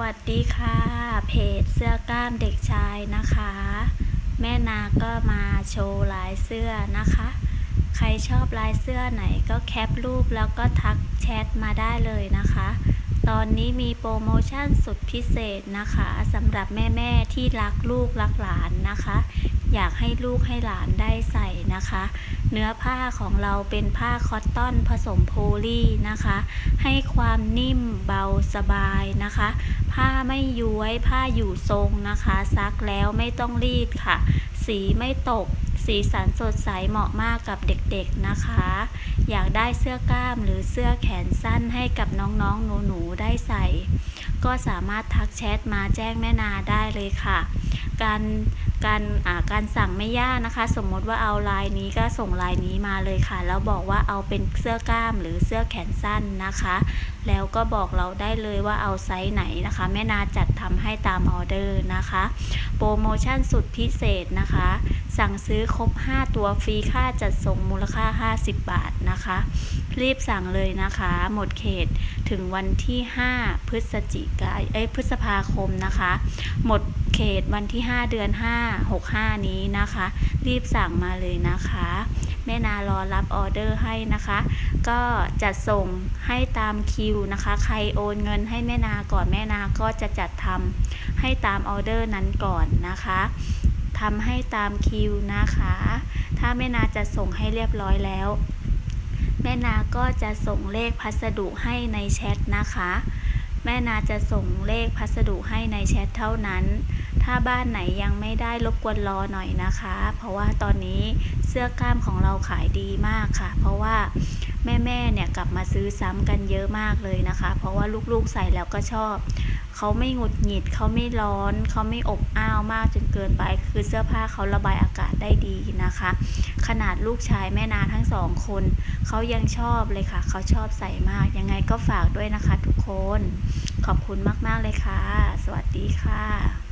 วัสดีค่ะ เพจเสื้อกล้ามเด็กชายนะคะ แม่นาก็มาโชว์ลายเสื้อนะคะ ใครชอบลายเสื้อไหนก็แคปรูปแล้วก็ทักแชทมาได้เลยนะคะ ตอนนี้มีโปรโมชั่นสุดพิเศษนะคะสำหรับแม่ๆที่รักลูกรักหลานนะคะ อยากให้ลูกให้หลานได้ใส่นะคะ เนื้อผ้าของเราเป็นผ้าคอตตอนผสมโพลีนะคะ ให้ความนิ่มเบาสบายนะคะ ผ้าไม่ย้วยผ้าอยู่ทรงนะคะ ซักแล้วไม่ต้องรีดค่ะ สีไม่ตก สีสันสดใสเหมาะมากกับเด็กๆนะคะ อยากได้เสื้อกล้ามหรือเสื้อแขนสั้นให้กับน้องๆหนูๆได้ใส่ ก็สามารถทักแชทมาแจ้งแม่นาได้เลยค่ะ การการอ่าการสั่งไม่ยากนะคะ สมมติว่าเอาลายนี้ก็ส่งลายนี้มาเลยค่ะ แล้วบอกว่าเอาเป็นเสื้อกล้ามหรือเสื้อแขนสั้นนะคะ แล้วก็บอกเราได้เลยว่าเอาไซส์ไหนนะคะ แม่นาจัดทำให้ตามออเดอร์นะคะ โปรโมชั่นสุดพิเศษนะคะ สั่งซื้อครบ 5 ตัวฟรีค่าจัดส่งมูลค่า 50 บาทนะคะ รีบสั่งเลยนะคะ หมดเขตถึงวันที่ 5 พฤศจิกายเอ้ยพฤษภาคมนะคะ หมด เขตวันที่ 5 เดือน 5 65 นี้นะคะ รีบสั่งมาเลยนะคะ แม่นารอรับออเดอร์ให้นะคะ ก็จัดส่งให้ตามคิวนะคะ ใครโอนเงินให้แม่นาก่อนแม่นาก็จะจัดทำให้ตามออเดอร์นั้นก่อนนะคะทำให้ตามคิวนะคะ ถ้าแม่นาจะส่งให้เรียบร้อยแล้ว แม่นาก็จะส่งเลขพัสดุให้ในแชทนะคะ แม่นาจะส่งเลขพัสดุให้ในแชทเท่านั้น ถ้าบ้านไหนยังไม่ได้รบกวนรอหน่อยนะคะ เพราะว่าตอนนี้เสื้อกล้ามของเราขายดีมากค่ะ เพราะว่าแม่ๆเนี่ยกลับมาซื้อซ้ำกันเยอะมากเลยนะคะ เพราะว่าลูกๆใส่แล้วก็ชอบ เขาไม่หงุดหงิด เขาไม่ร้อน เขาไม่อบอ้าวมากจนเกินไป คือเสื้อผ้าเขาระบายอากาศได้ดีนะคะ ขนาดลูกชายแม่นาทั้งสองคน เขายังชอบเลยค่ะ เขาชอบใส่มาก ยังไงก็ฝากด้วยนะคะทุกคนขอบคุณมาก ๆ เลยค่ะ สวัสดีค่ะ